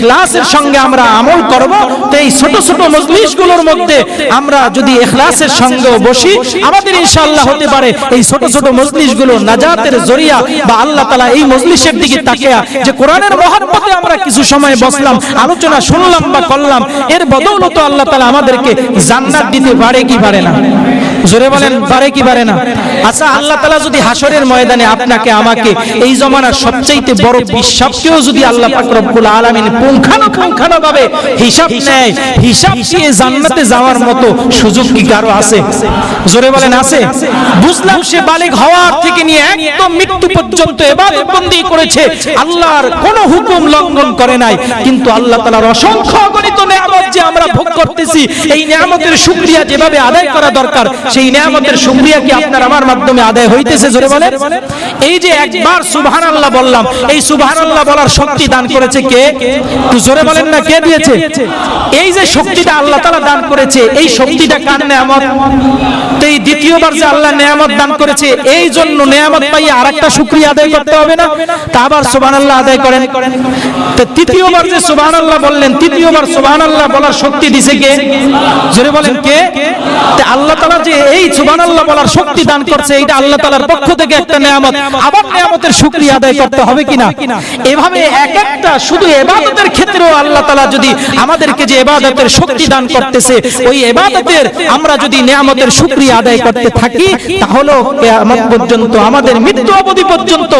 ইখলাসের সঙ্গে আমরা আমল করব, তো এই ছোট ছোট মজলিসগুলোর মধ্যে আমরা যদি ইখলাসের সঙ্গেও বসি, আমাদের ইনশাআল্লাহ হতে পারে এই ছোট ছোট মজলিসগুলো নাজাতের জরিয়া বা আল্লাহ তাআলা এই মজলিসের দিকে তাকিয়া যে কোরআনের মহব্বতে আমরা কিছু সময় বসলাম, আলোচনা শুনলাম বা করলাম, এর বদৌলত আল্লাহ তাআলা আমাদেরকে জান্নাত দিতে পারে কি পারে না? জোরে বলেন, পারে কি পারে না? আচ্ছা আল্লাহ তাআলা যদি হাসরের ময়দানে আপনাকে, আমাকে এই জমানার সবচাইতে বড় বিশ্বাসকেও যদি আল্লাহ পাক রব্বুল আলামিন পুঙ্খানুপুঙ্খানু ভাবে হিসাব নেয়। হিসাব দিয়ে জান্নাতে যাওয়ার মতো সুযোগ কি কারও আছে? জোরে বলেন, আছে? বুঝলাম সে বালিগ হওয়ার থেকে নিয়ে একদম মৃত্যু পর্যন্ত করেছে। আল্লাহর কোনো হুকুম লঙ্ঘন করে নাই। কিন্তু আল্লাহ অসংখ্য অগণিত নিয়ামত যে আমরা ভোগ করতেছি, এই নিয়ামতের যেভাবে আদায় করা দরকার, সেই নিয়ামতের কি আপনার আমার মাধ্যমে আদায় হইতেছে? জোরে বলেন। এই যে একবার সুবহানাল্লাহ বললাম, এই সুবহানাল্লাহ বলার শক্তি দান করেছে কে? জোরে বলেন না কে দিয়েছে? এই যে শক্তিটা আল্লাহ তাআলা দান করেছে এই শক্তিটা কার নিয়ামত? তো এই দ্বিতীয়বার যে আল্লাহ নিয়ামত দান করেছে এই জন্য নিয়ামত পাইয়ে আরেকটা শুকরিয়া আদায় করতে হবে না? তা আবার সুবহানাল্লাহ আদায় করেন। তো তৃতীয়বার যে সুবহানাল্লাহ বললেন তৃতীয়বার সুবহানাল্লাহ বলার শক্তি দিছে কে? জোরে বলেন কে? তে আল্লাহ তাআলা যে এই সুবহানাল্লাহ বলার শক্তি দান করছে এটা আল্লাহ তাআলার পক্ষ থেকে একটা নিয়ামত। আবার নিয়ামতের শুকরিয়া আদায় করতে হবে কিনা? এভাবে এক একটা শুধু ইবাদতের ক্ষেত্রেও আল্লাহ তাআলা যদি আমাদেরকে যে ইবাদতের শক্তি দান করতেছে, ওই ইবাদতের আমরা যদি নিয়ামতের শুকরিয়া আদায় করতে থাকি তাহলে কিয়ামত পর্যন্ত, আমাদের মৃত্যু অবধি পর্যন্ত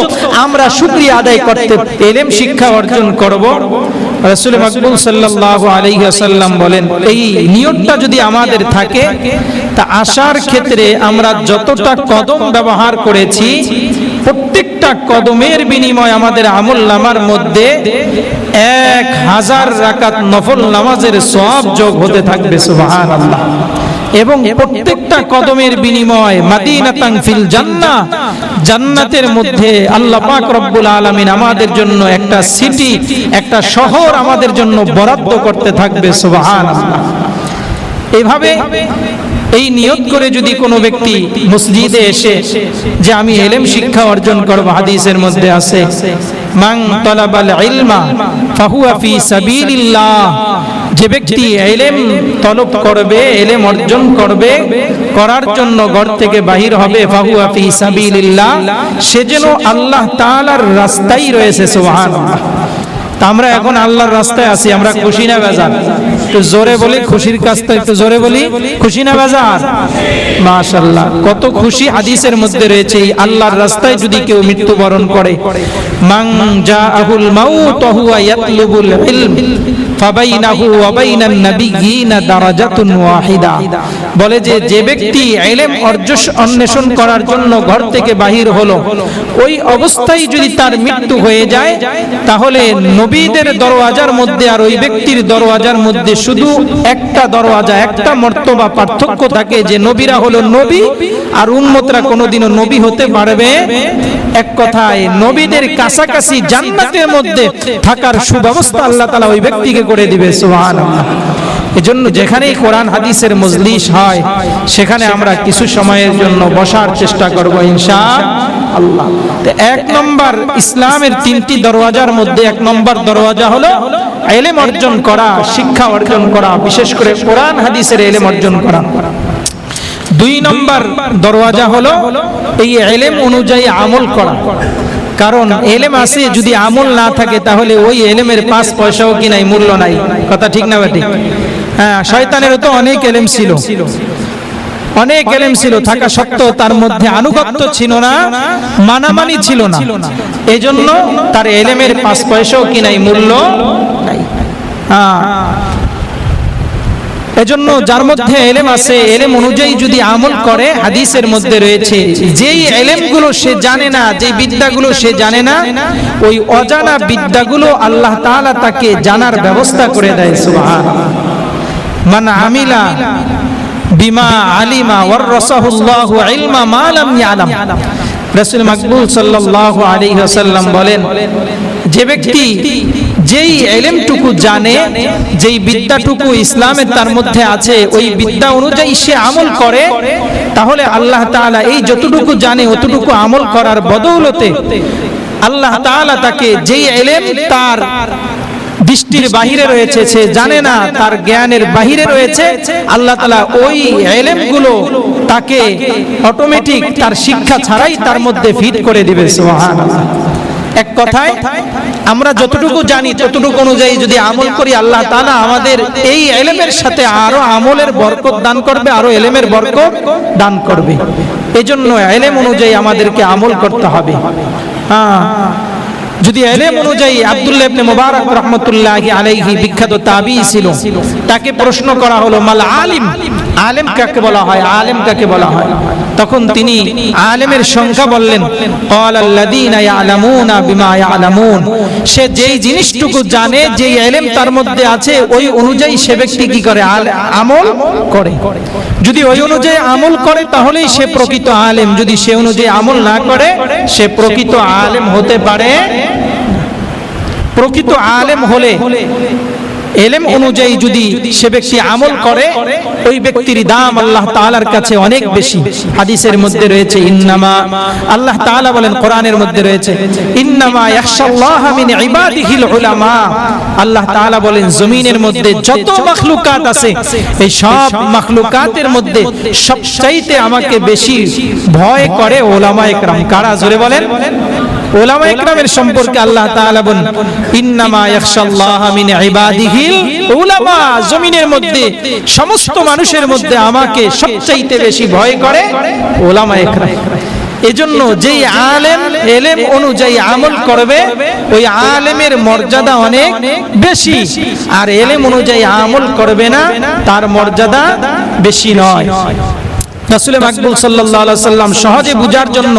আমরা শুকরিয়া আদায় করতে এলেম শিক্ষা অর্জন করব। বলেন, এই নিয়তটা যদি আমাদের থাকে, তা আসার ক্ষেত্রে আমরা যতটা কদম ব্যবহার করেছি প্রত্যেকটা কদমের বিনিময় আমাদের আমল নামার মধ্যে এক হাজার রাকাত নফল নামাজের সব যোগ হতে থাকবে সুবাহান আল্লাহ এবং প্রত্যেকটা কদমের বিনিময় মাদিনাতাং ফিল জান্নাহ, জান্নাতের মধ্যে আল্লাহ পাক রব্বুল আলামিন আমাদের জন্য একটা সিটি, একটা শহর আমাদের জন্য বরাদ্দ করতে থাকবে, সুবহানাল্লাহ। এভাবে এই নিয়ত করে যদি কোনো ব্যক্তি মসজিদে এসে যে আমি এলেম শিক্ষা অর্জন করব, হাদিসের মধ্যে আছে, মান তালাবাল ইলমা ফাহুয়া ফি সাবিলিল্লাহ যে ব্যক্তি এলেম তলব করবে, এলেম অর্জন করবে, করার জন্য ঘর থেকে বাহির হবে, ফাহুয়া ফি সাবিলিল্লাহ সে যেন আল্লাহ তাআলার রাস্তায় রয়েছে তা আমরা এখন আল্লাহর রাস্তায় আছি, আমরা খুশি না বেজার? একটু জোরে বলি, খুশির কাজটা একটু জোরে বলি। খুশি না বেজার? মাশাল্লাহ কত খুশি হাদিসের মধ্যে রয়েছে আল্লাহর রাস্তায় যদি কেউ মৃত্যুবরণ করে। হুয়া ইয়াতলুবুল ইলম, ফাবাইনাহু ওয়া বাইনান দারাজাতুন ওয়াহিদা। বলে যে যে ব্যক্তি ইলম অন্বেষণ করার জন্য ঘর থেকে বাহির হলো, ওই অবস্থায় যদি তার মৃত্যু হয়ে যায়, তাহলে নবীদের দরওয়াজার মধ্যে আর ওই ব্যক্তির দরওয়াজার মধ্যে শুধু একটা দরওয়াজা, একটা মর্তবা পার্থক্য থাকে যে নবীরা হলো নবী আর উম্মতরা কোনোদিনও নবী হতে পারবে। এক কথায়, নবীদের কাছাকাছি জান্নাতের মধ্যে থাকার সুব্যবস্থা আল্লাহ তাআলা ওই ব্যক্তিকে করে দিবে, সুবহানাল্লাহ। এজন্য যেখানেই কোরআন, হাদিসের মজলিস হয়, সেখানে আমরা কিছু সময়ের জন্য বসার চেষ্টা করব ইনশা আল্লাহ এক নম্বর ইসলামের তিনটি দরওয়াজার মধ্যে এক নম্বর দরওয়াজা হলো এলেম অর্জন করা শিক্ষা অর্জন করা বিশেষ করে কোরআন হাদিসের এলেম অর্জন করা। দুই নম্বর দরওয়াজা হলো এই এলেম অনুযায়ী আমল করা। কারণ এলেম আছে যদি আমল না থাকে তাহলে ওই এলেমের পাঁচ পয়সাও কি নাই মূল্য নাই? কথা ঠিক না ঠিক হ্যাঁ শয়তানেরও তো অনেক এলেম ছিল। অনেক এলেম ছিল থাকা সত্ত্বেও তার মধ্যে আনুগত্য ছিল না মানামানি ছিল না। এজন্য তার এলেমের পাঁচ পয়সাও কি নাই মূল্য? হ্যাঁ। এজন্য যার মধ্যে এলেম আছে এলেম অনুযায়ী যদি আমল করে হাদিসের মধ্যে রয়েছে যেই এলেমগুলো সে জানে না যে বিদ্যাগুলো সে জানে না ওই অজানা বিদ্যাগুলো আল্লাহ তাআলা তাকে জানার ব্যবস্থা করে দেয় সুবহান মান আমিলা। বিমা আলিমা ওয়াররাসাহুল্লাহু ইলমা মা লাম ইয়ালাম। রাসূল মাকবুল সাল্লাল্লাহু আলাইহি ওয়াসাল্লাম বলেন, যে ব্যক্তি যেই এলেমটুকু জানে, যেই বিদ্যাটুকু ইসলামের তার মধ্যে আছে, ওই বিদ্যা অনুযায়ী সে আমল করে, তাহলে আল্লাহ তাআলা এই যতটুকু জানে, অতটুকু আমল করার বদৌলতে আল্লাহ তাআলা তাকে যেই এলেম তার দৃষ্টির বাহিরে রয়েছে, সে জানে না, তার জ্ঞানের বাহিরে রয়েছে। আল্লাহ তালা ওই এলেমগুলো তাকে অটোমেটিক তার শিক্ষা ছাড়াই তার মধ্যে ফিট করে দিবে এক কথায়, আমরা যতটুকু জানি, ততটুকু অনুযায়ী যদি আমল করি, আল্লাহ তাআলা আমাদের এই এলেমের সাথে আরও আমলের বরকত দান করবে, আরও এলেমের বরকত দান করবে। এজন্য এলেম অনুযায়ী আমাদেরকে আমল করতে হবে। হ্যাঁ। যদি এলেম অনুযায়ী আব্দুল্লাহ ইবনে মুবারক রাহমাতুল্লাহি আলাইহি বিখ্যাত তাবি ছিল, তাকে প্রশ্ন করা হলো, মাল আলিম? আলেম কাকে বলা হয়? আলেম কাকে বলা হয়? তখন তিনি আলেমের সংখ্যা বললেন, ক্বাল আল্লাযীনা ইয়ালামুনা বিমা ইয়ালামুন। সে যেই জিনিসটুকু জানে, যেই এলেম তার মধ্যে আছে, ওই অনুযায়ী সে ব্যক্তি কি করে? আমল করে। যদি ওই অনুযায়ী আমল করে তাহলেই সে প্রকৃত আলেম। যদি সে অনুযায়ী আমল না করে সে প্রকৃত আলেম হতে পারে। প্রকৃত আলেম হলে এলেম অনুযায়ী যদি সে ব্যক্তি আমল করে, ওই ব্যক্তির দাম আল্লাহ তাআলার কাছে অনেক বেশি। হাদিসের মধ্যে রয়েছে, ইন্নামা, আল্লাহ তাআলা বলেন, কোরআনের মধ্যে রয়েছে, ইন্নামা ইয়াখশাল্লাহ মিন ইবাদিহিল আল্লাহ তাআলা বলেন, জমিনের মধ্যে যত মাখলুকাত আছে, এই সব মাখলুকাতের মধ্যে সবচাইতে আমাকে বেশি ভয় করে ওলামায়ে কেরাম। কারা? জোরে বলেন। ওলামা ইকরামের সম্পর্কে আল্লাহ তাআলা বলেন ইন্নামা ইয়াখশাল্লাহ মিন ইবাদিহিল উলামা জমিনের মধ্যে সমস্ত মানুষের মধ্যে আমাকে সবচাইতে বেশি ভয় করে ওলামা ইকরাম। এজন্য যেই আলেম এলেম অনুযায়ী আমল করবে ওই আলেমের মর্যাদা অনেক বেশি। আর এলেম অনুযায়ী আমল করবে না তার মর্যাদা বেশি নয়। রাসূল মাকবুল সাল্লাল্লাহু আলাইহি সাল্লাম সহজে বুঝার জন্য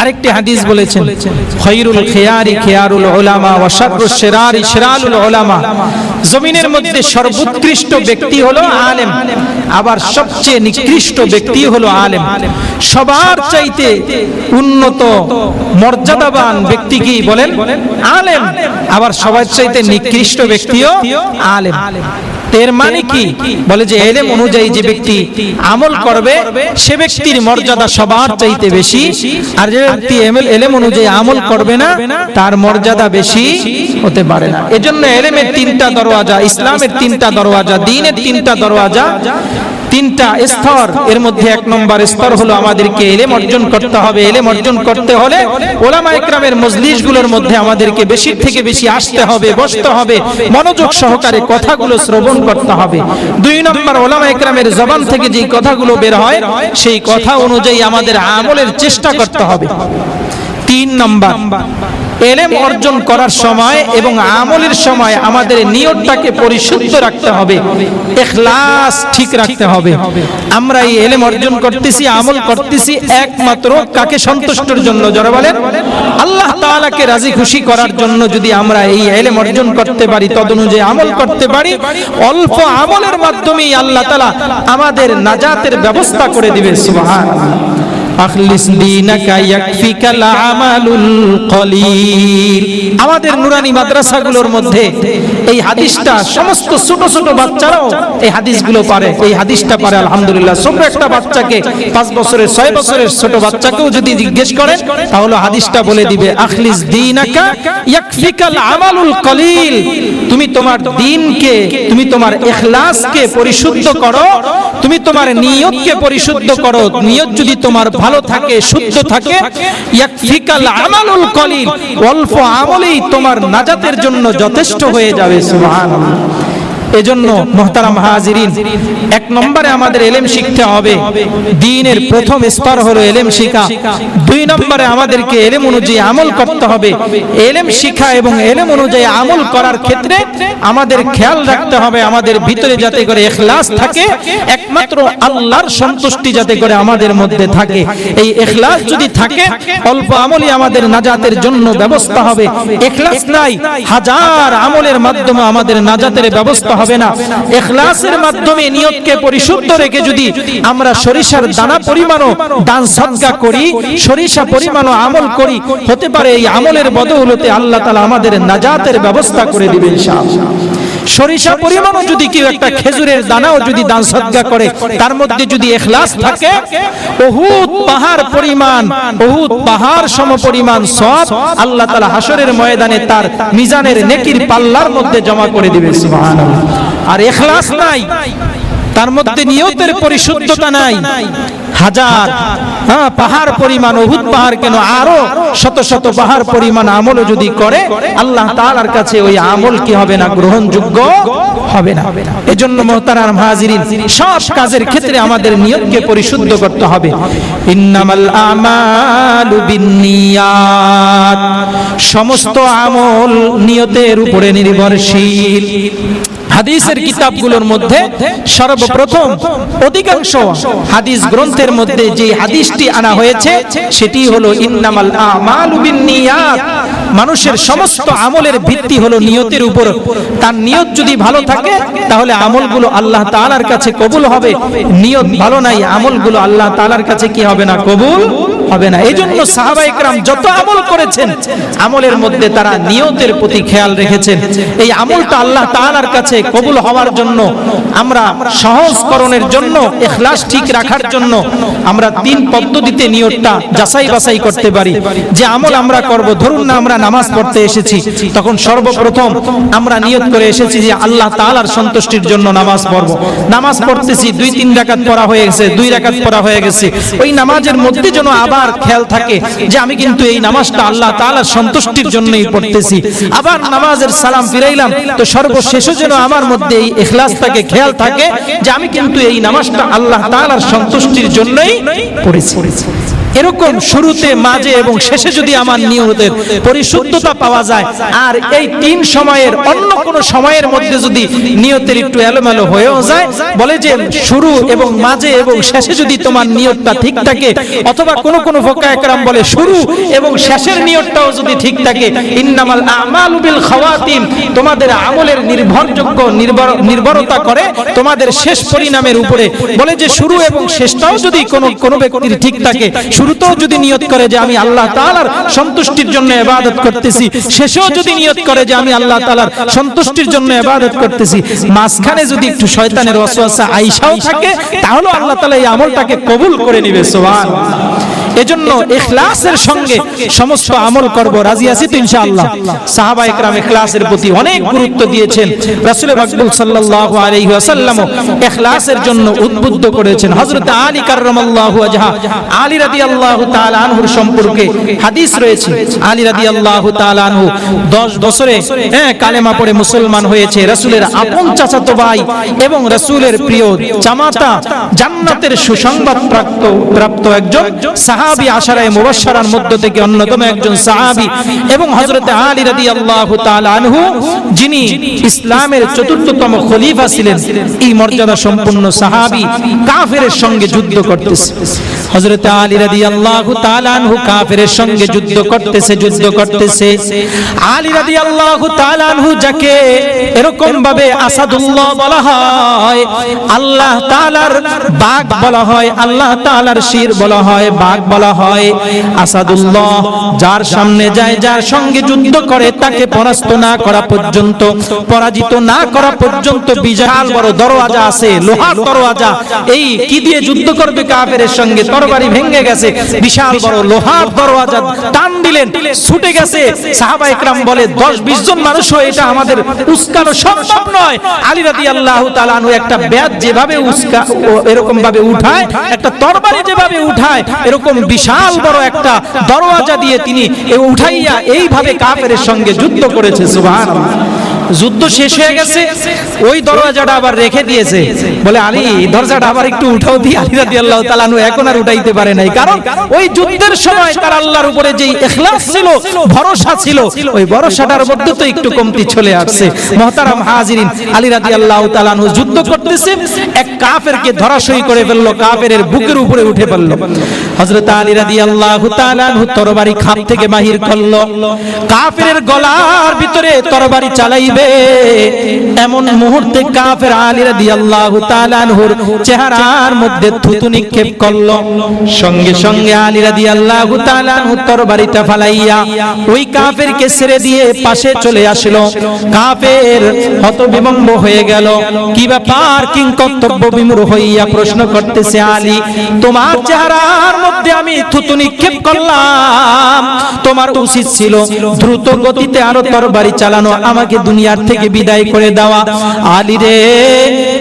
আরেকটি হাদিস বলেছেন, খৈরুল খিয়ারি খিয়ারুল উলামা ওয়া শাররুশ শিরারি শিরালুল উলামা। জমিনের মধ্যে সর্বোৎকৃষ্ট ব্যক্তি হলো আলেম, আবার সবচেয়ে নিকৃষ্ট ব্যক্তি হলো আলেম। সবার চাইতে উন্নত, মর্যাদাবান ব্যক্তি কি বলেন? আলেম। আবার সবার চাইতে নিকৃষ্ট ব্যক্তিও আলেম। এর মানে কি? বলে যে এলেম অনুযায়ী যে ব্যক্তি আমল করবে সে ব্যক্তির মর্যাদা সবার চাইতে বেশি আর যে ব্যক্তি এলেম অনুযায়ী আমল করবে না তার মর্যাদা বেশি হতে পারে না। এজন্য এলেমের তিনটা দরওয়াজা ইসলামের তিনটা দরওয়াজা দিনের তিনটা দরওয়াজা তিনটা স্তর, এর মধ্যে এক নম্বর স্তর হলো আমাদেরকে এলেম অর্জন করতে হবে। এলেম অর্জন করতে হলে ওলামা একরামের মজলিসগুলোর মধ্যে আমাদেরকে বেশি থেকে বেশি আসতে হবে, বসতে হবে, মনোযোগ সহকারে কথাগুলো শ্রবণ করতে হবে। দুই নম্বর ওলামা একরামের জবান থেকে যে কথাগুলো বের হয়, সেই কথা অনুযায়ী আমাদের আমলের চেষ্টা করতে হবে। তিন নম্বর এলেম অর্জন করার সময় এবং আমলের সময় আমাদের নিয়তটাকে পরিশুদ্ধ রাখতে হবে, এখলাস ঠিক রাখতে হবে। আমরা এই এলেম অর্জন করতেছি, আমল করতেছি একমাত্র কাকে সন্তুষ্টর জন্য? যারা বলেন। আল্লাহ তাআলাকে রাজি খুশি করার জন্য যদি আমরা এই এলেম অর্জন করতে পারি, তদনুযায়ী আমল করতে পারি, অল্প আমলের মাধ্যমেই আল্লাহ তাআলা আমাদের নাজাতের ব্যবস্থা করে দিবে, সুবহানাল্লাহ। আখলিস দীনাকা ইয়াকফিকাল আমালুল কলিল। আমাদের নুরানি মাদ্রাসাগুলোর মধ্যে এই হাদিসটা, সমস্ত ছোট ছোট বাচ্চারাও এই হাদিসগুলো পারে। এই হাদিসটা পারে, আলহামদুলিল্লাহ। ছোট একটা বাচ্চাকে পাঁচ বছরের, ছয় বছরের ছোট বাচ্চাকেও যদি জিজ্ঞেস করেন, তাহলে হাদিসটা বলে দিবে, আখলিস দীনাকা ইয়াকফিকাল আমালুল কলিল। তুমি তোমার দিনকে, তুমি তোমার ইখলাসকে পরিশুদ্ধ করো, তুমি তোমার নিয়তকে পরিশুদ্ধ করো। নিয়ত যদি তোমার ভালো থাকে শুদ্ধ থাকে ইয়াকফিকাল আমালুল কলিল অল্প আমলেই তোমার নাজাতের জন্য যথেষ্ট হয়ে যাবে সুবহানাল্লাহ। এজন্য মোহতারাম হাজিরিন, এক নম্বরে আমাদের এলেম শিখতে হবে। দিনের প্রথম স্তর হলো এলেম শিখা। দুই নম্বরে আমাদেরকে এলেম অনুযায়ী আমল করতে হবে। এলেম শিখা এবং এলেম অনুযায়ী আমল করার ক্ষেত্রে আমাদের খেয়াল রাখতে হবে, আমাদের ভিতরে যাতে করে এখলাস থাকে, একমাত্র আল্লাহর সন্তুষ্টি যাতে করে আমাদের মধ্যে থাকে। এই এখলাস যদি থাকে, অল্প আমলই আমাদের নাজাতের জন্য ব্যবস্থা হবে। এখলাস নাই, হাজার আমলের মাধ্যমে আমাদের নাজাতের ব্যবস্থা হবে। না। এখলাসের মাধ্যমে নিয়তকে পরিশুদ্ধ রেখে যদি আমরা সরিষার দানা পরিমাণও দান সদকা করি, সরিষা পরিমাণও আমল করি, হতে পারে এই আমলের বদৌলতে আল্লাহ তালা আমাদের নাজাতের ব্যবস্থা করে দিবেন ইনশাআল্লাহ। সরিষা পরিমাণও যদি কেউ একটা খেজুরের দানাও যদি দান সদ্গা করে, তার মধ্যে যদি এখলাস থাকে, বহুত পাহাড় পরিমাণ, বহুত পাহাড় সম পরিমাণ সব আল্লাহ তাআলা হাসরের ময়দানে তার মিজানের নেকির পাল্লার মধ্যে জমা করে দিবে আর এখলাস নাই, তার মধ্যে নিয়তের পরিশুদ্ধতা নাই হাজার। হ্যাঁ পাহাড় পরিমাণ অভুত পাহাড় কেন আরও শত শত পাহাড় পরিমাণ আমল যদি করে, আল্লাহ তাআলার কাছে ওই আমল কি হবে না, গ্রহণযোগ্য হবে না। এজন্য মোহতারাম হাজিরিন, সব কাজের ক্ষেত্রে আমাদের নিয়তকে পরিশুদ্ধ করতে হবে। ইন্নামাল আমালু বিন্নিয়াত। সমস্ত আমল নিয়তের উপরে নির্ভরশীল। হাদিসের কিতাবগুলোর মধ্যে সর্বপ্রথম অধিকাংশ হাদিস গ্রন্থের মধ্যে যে হাদিসটি আনা হয়েছে, সেটি হলো ইন্নামাল আমালু বিন্নিয়াত। মানুষের সমস্ত আমলের ভিত্তি হলো নিয়তের উপর। তার নিয়ত যদি ভালো থাকে, তাহলে আমলগুলো আল্লাহ তাআলার কাছে কবুল হবে। নিয়ত ভালো নাই, আমলগুলো আল্লাহ তাআলার কাছে কি হবে না? কবুল হবে না। এই জন্য সাহাবা একরাম যত আমল করেছেন, আমলের মধ্যে তারা নিয়তের প্রতি খেয়াল রেখেছেন। এই আমলটা আল্লাহ তাআলার কাছে কবুল হওয়ার জন্য, আমরা সহজকরণের জন্য, ইখলাস ঠিক রাখার জন্য, আমরা তিন পদ্ধতিতে নিয়তটা যাচাই বাছাই করতে পারি। যে আমল আমরা করব, ধরুন না আমরা নামাজ পড়তে এসেছি, তখন সর্বপ্রথম আমরা নিয়ত করে এসেছি যে আল্লাহ তাআলার সন্তুষ্টির জন্য নামাজ পড়ব। নামাজ পড়তেছি, দুই তিন রাকাত পড়া হয়ে গেছে, দুই রাকাত পড়া হয়ে গেছে। ওই নামাজের মধ্যে যেন আবার খেয়াল থাকে যে আমি কিন্তু এই নামাজটা আল্লাহ তাআলার সন্তুষ্টির জন্যই পড়তেছি। আবার নামাজের সালাম ফিরাইলাম, তো সর্বশেষে যেন আমার মধ্যে এই ইখলাসটাকে খেয়াল থাকে যে আমি কিন্তু এই নামাজটা আল্লাহ তাআলার সন্তুষ্টির জন্যই পড়েছি। এরকম শুরুতে, মাঝে এবং শেষে যদি আমার নিয়তের পরিশুদ্ধতা পাওয়া যায়, আর এই তিন সময়ের অন্য কোন সময়ের মধ্যে যদি নিয়তের একটু এলোমেলো হয়েও যায়, বলে যে শুরু এবং মাঝে এবং শেষে যদি তোমার নিয়তটা ঠিক থাকে, অথবা কোন কোন ফোকা একরাম বলে শুরু এবং শেষের নিয়তটাও যদি ঠিক থাকে, ইন্নামাল আমালু বিল খাওয়াতিম, তোমাদের আমলের নির্ভরযোগ্য, নির্ভর, নির্ভরতা করে তোমাদের শেষ পরিণামের উপরে। বলে যে শুরু এবং শেষটাও যদি কোনো কোনো ব্যক্তির ঠিক থাকে শুরুতেও যদি নিয়ত করে যে আমি আল্লাহ তালার সন্তুষ্টির জন্য এবাদত করতেছি, শেষেও যদি নিয়ত করে যে আমি আল্লাহ তালার সন্তুষ্টির জন্য এবাদত করতেছি, মাঝখানে যদি একটু শয়তানের ওয়াসওয়াসা আইসাও থাকে তাহলে আল্লাহ তালা এই আমলটাকে কবুল করে নিবে, সুবহানাল্লাহ। এজন্য ইখলাসের সঙ্গে সমস্ত আমল করব। রাজি আছি তো ইনশাআল্লাহ। সাহাবা একরাম ইখলাসের প্রতি অনেক গুরুত্ব দিয়েছেন। রাসূল মাকবুল সাল্লাল্লাহু আলাইহি ওয়াসাল্লাম ইখলাসের জন্য উদ্বুদ্ধ করেছেন। হযরত আলী কাররামাল্লাহু ওয়াজহা। আলী রাদিয়াল্লাহু তাআলা আনহুর সম্পর্কে হাদিস রয়েছে। আলী রাদিয়াল্লাহু তাআলা আনহু 10 বছরে হ্যাঁ কালেমা পড়ে মুসলমান হয়েছে। রাসূলের আপন চাচাতো ভাই এবং রাসূলের প্রিয় জামাতা জান্নাতের সুসংবাদ প্রাপ্ত প্রাপ্ত একজন সাহাবী আশারায়ে মুবাশশারার মধ্য থেকে অন্যতম একজন সাহাবি এবং হযরত আলী রাদিয়াল্লাহু তাআলা আনহু, যিনি ইসলামের চতুর্থতম খলিফা ছিলেন। এই মর্যাদা সম্পন্ন সাহাবি কাফেরের সঙ্গে যুদ্ধ করতেছে। হযরত আলী রাদিয়াল্লাহু তাআলা আনহু কাফেরের সঙ্গে যুদ্ধ করতেছে যুদ্ধ করতেছে। আলী রাদিয়াল্লাহু তাআলা আনহু যাকে এরকম ভাবে আসাদুল্লাহ বলা হয়, আল্লাহ তাআলার বাঘ বলা হয়, আল্লাহ তাআলার শির বলা হয়, বাঘ বলা হয়। আসাদুল্লাহ যার সামনে যায়, যার সঙ্গে যুদ্ধ করে, তাকে পরাস্ত না করা পর্যন্ত, পরাজিত না করা পর্যন্ত বিশাল বড় দরওয়াজা আছে, লোহার দরওয়াজা। এই কি দিয়ে যুদ্ধ করবে কাফেরের সঙ্গে? তরবারি ভেঙে গেছে, বিশাল বড় লোহার দরওয়াজা টান দিলেন, ছুটে গেছে। সাহাবা একরাম বলে 10 20 জন মানুষ এটা আমাদের উস্কানো সম্ভব নয়। আলী রাদিয়াল্লাহু তাআলা আনহু একটা ব্যাত যেভাবে উস্কা এরকম ভাবে উঠায়, একটা তরবারি যেভাবে উঠায়, এরকম বিশাল বড় একটা দরওয়াজা দিয়ে তিনি উঠাইয়া এইভাবে কাফেরের সঙ্গে যুদ্ধ করেছে, সুবহানাল্লাহ। যুদ্ধ শেষ হয়ে গেছে, ওই দরওয়াজাটা আবার রেখে দিয়েছে। বলে, আলী দরজাটা আবার একটু উঠাও দি। আলী রাদিয়াল্লাহু তাআলা আনহু এখন আর উঠাইতে পারে নাই। কারণ ওই যুদ্ধের সময় তার আল্লাহর উপরে যেই ইখলাস ছিল, ভরসা ছিল, ওই ভরসাটার মধ্যে তো একটু কমতি চলে আসছে। মুহতারাম হাজিরিন, আলী রাদিয়াল্লাহু তাআলা আনহু যুদ্ধ করতেছে, এক কাফেরকে ধরাশয়ী করে ফেলল কাফেরের বুকের উপরে উঠে পড়ল। হযরত আলী তাআলা আনহু তরবারি খাপ থেকে বাহির করল। কাফেরের গলার ভিতরে তরবারি চালাইবে হইবে এমন মুহূর্তে কাফের আলী রাদিয়াল্লাহু তাআলা আনহুর চেহারার মধ্যে থুতু নিক্ষেপ করল। সঙ্গে সঙ্গে আলী রাদিয়াল্লাহু তাআলা আনহু তরবারিটা ফালাইয়া ওই কাফেরকে ছেড়ে দিয়ে পাশে চলে আসলো। কাফের হতবিমম্ব হয়ে গেল। কি ব্যাপার? কিং কর্তব্য বিমূঢ় হইয়া প্রশ্ন করতেছে আলী, তোমার চেহারার মধ্যে আমি থুতু নিক্ষেপ করলাম। তোমার উচিত ছিল দ্রুত গতিতে আরও তরবারি চালানো। আমাকে দুনিয়ার থেকে বিদায় করে দেওয়া। আলী রে,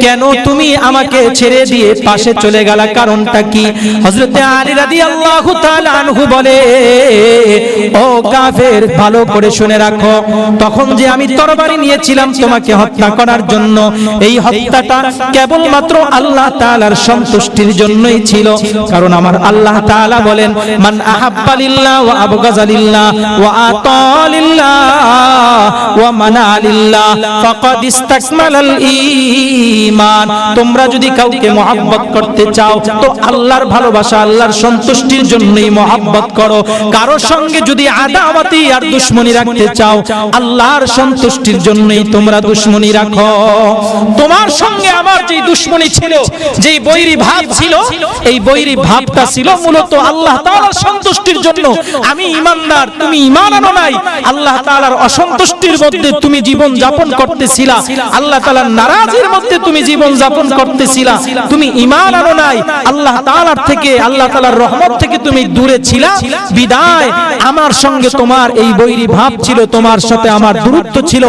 কেন তুমি আমাকে ছেড়ে দিয়ে পাশে চলে গেলা? কারণটা কি? হযরতে আলী রাদিয়াল্লাহু তাআলা আনহু বলে, ও কাফের, ভালো করে শুনে রাখো। তখন যে আমি তরবারি নিয়েছিলাম তোমাকে হত্যা করার জন্য, এই হত্যাটা কেবলমাত্র আল্লাহ তাআলার সন্তুষ্টির জন্যই ছিল। কারণ আমার আল্লাহ তাআলা বলেন, মান আহাব্বা লিল্লাহ ওয়া আবগাযা লিল্লাহ ওয়া আতা লিল্লাহ ওয়া মানা তোমরা যদি কাউকে মহব্বত করতে চাও, তো আল্লাহর ভালোবাসা, আল্লাহর সন্তুষ্টির জন্যই মহব্বত করো। কারোর সঙ্গে যদি আদাওয়াতি আর দুশ্মনী রাখতে চাও, আল্লাহর সন্তুষ্টির জন্যই তোমরা দুশ্মনী রাখো। তোমার সঙ্গে আমার যে দুশ্মনী ছিল, যেই বৈরী ভাব ছিল, এই বৈরী ভাবটা ছিল মূলত আল্লাহ তাআলার সন্তুষ্টির জন্য। আমি ইমানদার, তুমি ইমান আনো নাই, আল্লাহ তাআলার অসন্তুষ্টির মধ্যে তুমি জীবন যাপন করতেছিলা। আল্লাহ তাআলার নারাজের মধ্যে তুমি জীবন যাপন করতেছিলা। তুমি ইমান আনো নাই। আল্লাহ তালার থেকে আল্লাহ তালার রহমত থেকে তুমি দূরে ছিলা। বিদায়। আমার সঙ্গে তোমার এই বৈরী ভাব ছিল তোমার সাথে আমার দূরত্ব ছিল।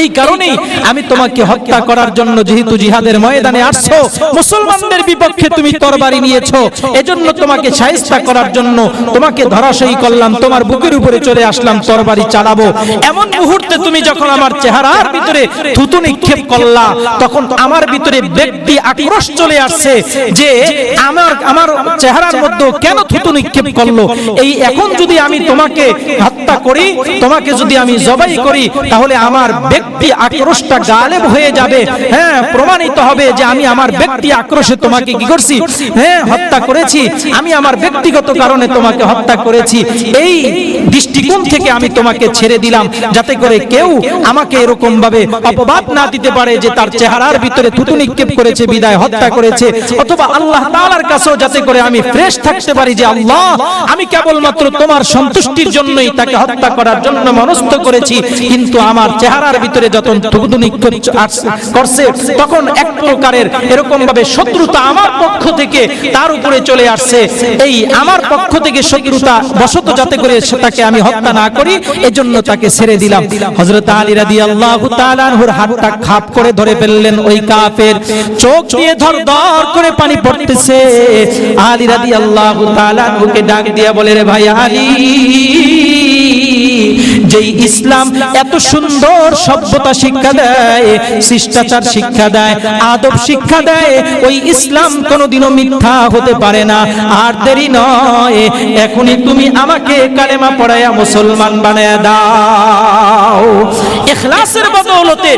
এই কারণেই আমি তোমাকে হত্যা করার জন্য যেহেতু জিহাদের ময়দানে আসছো, মুসলমানদের বিপক্ষে তুমি তরবারি নিয়েছো, এজন্য তোমাকে সাহিস্তা করার জন্য তোমাকে ধরাশয়ী করলাম, তোমার বুকের উপরে চলে আসলাম, তরবারি চালাবো। এমন মুহূর্তে তুমি যখন আমার চেহারার ভিতরে থুতু নিক্ষেপ করলা, তখন আমার ভিতরে ব্যক্তি আক্রোশ চলে আসছে যে আমার আমার চেহারার মধ্যে কেন থুতু নিক্ষেপ করল? এই এখন যদি আমি তোমাকে হত্যা করি, তোমাকে যদি আমি জবাই করি, তাহলে আমার ব্যক্তি আক্রোশটা গালেব হয়ে যাবে। হ্যাঁ প্রমাণিত হবে যে আমি আমার ব্যক্তি আক্রোশে তোমাকে কি করছি? হ্যাঁ হত্যা করেছি। আমি আমার ব্যক্তিগত কারণে তোমাকে হত্যা করেছি। এই দৃষ্টিকোণ থেকে আমি তোমাকে ছেড়ে দিলাম যাতে করে কেউ আমাকে এরকম ভাবে অপবাদ না দিতে পারে যে তার চেহারার ভিতরে থুতু নিক্ষেপ করেছে, বিদায় হত্যা করেছে, অথবা আল্লাহ তাআলার কাছেও যাতে করে আমি ফ্রেশ থাকতে পারি যে আল্লাহ, আমি কেবলমাত্র তোমার সন্তুষ্টির জন্যই তাকে হত্যা করার জন্য মনস্থ করেছি, কিন্তু আমার চেহারার ভিতরে যখন থুতু নিক্ষেপ করছে তখন এক প্রকারের এরকম ভাবে শত্রুতা আমার পক্ষ থেকে তার উপরে চলে আসছে। এই আমার পক্ষ থেকে শত্রুতা বশত যাতে করে তাকে আমি হত্যা না করি এজন্য তাকে ছেড়ে দিলাম। হযরত আলী রাদিয়াল্লাহু তাআলা আনহুর হাতটা খাপ করে ধরে ফেললেন ওই কাফের। চোখ দিয়ে ধর ধর করে পানি পড়তেছে। আলী রাদিয়াল্লাহু তাআলা আনহুকে ডাক দিয়া বলে রে ভাই আলী যেই ইসলাম এত সুন্দর সভ্যতা শিক্ষা দেয়, শিষ্টাচার শিক্ষা দেয়, আদব শিক্ষা দেয়, ওই ইসলাম কোনোদিনও মিথ্যা হতে পারে না। আর দেরি নয়, এখনই তুমি আমাকে কালেমা পড়ায়া মুসলমান বানায় দাও। এখলাসের বদৌলতে